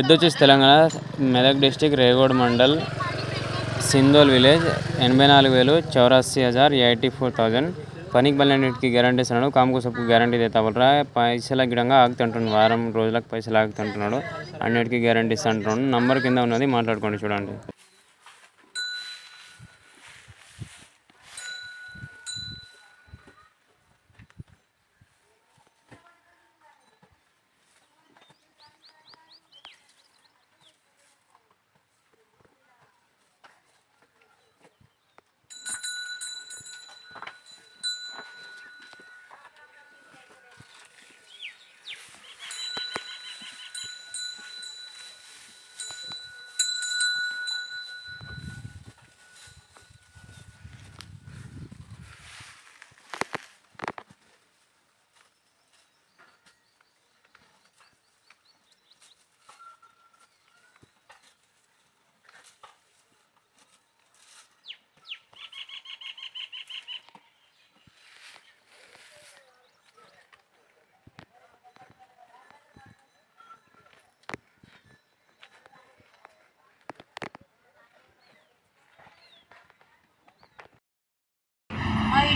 ఎద్దు వచ్చేసి Telangana Medak district Regode mandal Sindol village ఎనభై నాలుగు వేలు చౌరాస్సీ హజార్ ఎయిటీ ఫోర్ థౌజండ్. పనికి బల్లన్నిటికి గ్యారంటీ ఇస్తున్నాడు. కాముకు సొప్పు గ్యారంటీ తెస్తావరా పైసల గిడంగా ఆగుతుంటున్నాడు. వారం రోజులకు పైసలు ఆగుతుంటున్నాడు. అన్నిటికీ గ్యారంటీ ఇస్తుంటున్నాడు. నంబర్ కింద ఉన్నది మాట్లాడుకోండి చూడండి.